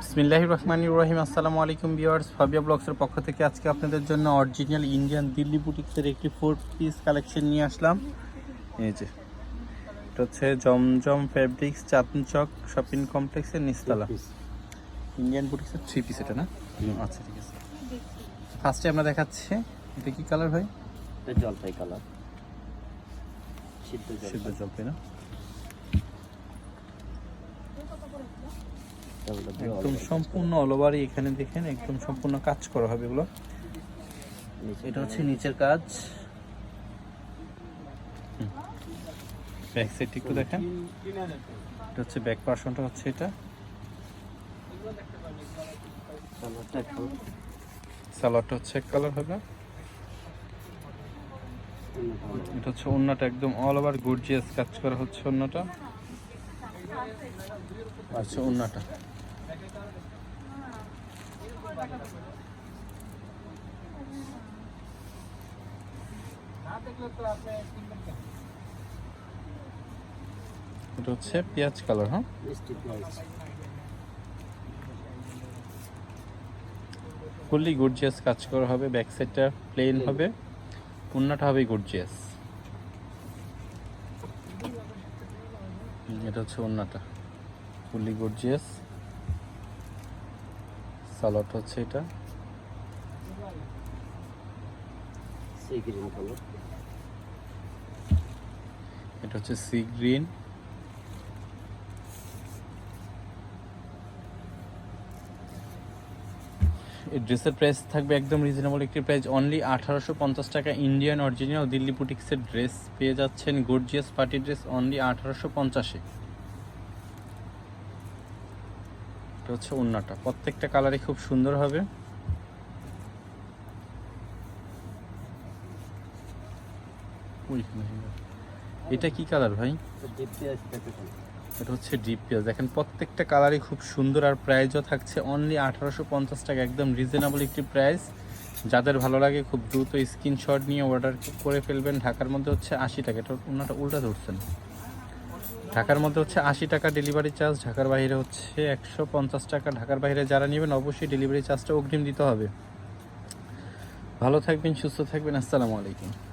বিসমিল্লাহির রহমানির রহিম। আসসালামু আলাইকুম ভিউয়ার্স ফাবিয়া ব্লগসের পক্ষ থেকে আজকে আপনাদের জন্য অরিজিনাল ইন্ডিয়ান দিল্লি বুটিক্সের একটি ফোর পিস কালেকশন নিয়ে আসলাম। এই যে এটা হচ্ছে জমজম ফ্যাব্রিক্স চাতন চক শপিং কমপ্লেক্সের নিচতলা। ইন্ডিয়ান বুটিক্সের থ্রি পিস এটা না? আচ্ছা ঠিক আছে। ফার্স্টে আমরা দেখাচ্ছি এটা কি কালার ভাই? এটা জলপাই কালার সিদ্ধ জলপাই না? একদম সম্পূর্ণ অল ওভারই এখানে দেখেন একদম সম্পূর্ণ কাজ করা হবে এগুলো। এটা হচ্ছে নিচের কাজ। ব্যাক সাইড একটু দেখেন। এটা হচ্ছে ব্যাক পার্সনটা হচ্ছে এটা। সালোয়ারটা হচ্ছে এক কালার হবে। এটা হচ্ছে ওন্নাটা একদম অল ওভার গর্জিয়াস কাজ করা হচ্ছে ওন্নাটা আচ্ছা ওন্নাটা এটা হচ্ছে পেঁয়াজ কালার হ্যাঁ? ফুললি গর্জিয়াস কাজ করা হবে ব্যাক সাইডটা প্লেন হবে। ওন্নাটা হবে গর্জিয়াস। এটা হচ্ছে ওন্নাটা ফুলি গর্জিয়াস সালোয়ারটা হচ্ছে এটা। এটা হচ্ছে সি গ্রিন ড্রেসের প্রাইস থাকবে একদম রিজনেবল একটি প্রাইস অনলি আঠারোশো পঞ্চাশ টাকা ইন্ডিয়ান অরিজিনাল দিল্লি বুটিক্সের ড্রেস পেয়ে যাচ্ছেন গর্জিয়াস পার্টি ড্রেস অনলি আঠারোশো পঞ্চাশে। এটা হচ্ছে ওন্নাটা। প্রত্যেকটা কালারই খুব সুন্দর হবে। এটা কি কালার ভাই? এটা হচ্ছে ডিপ পেঁয়াজ দেখেন, প্রত্যেকটা কালারই খুব সুন্দর আর প্রাইসও থাকছে অনলি আঠারোশো পঞ্চাশ টাকা, একদম রিজনেবল একটি প্রাইস যাদের ভালো লাগে খুব দ্রুত স্ক্রিনশট নিয়ে অর্ডার করে ফেলবেন। ঢাকার মধ্যে হচ্ছে আশি টাকা। এটা ওনাটা উল্টা ধরছেন। ঢাকার মধ্যে হচ্ছে আশি টাকা ডেলিভারি চার্জ ঢাকার বাইরে হচ্ছে একশো পঞ্চাশ টাকা। ঢাকার বাইরে যারা নেবেন, অবশ্যই ডেলিভারি চার্জটা অগ্রিম দিতে হবে। ভালো থাকবেন, সুস্থ থাকবেন। আসসালামু আলাইকুম।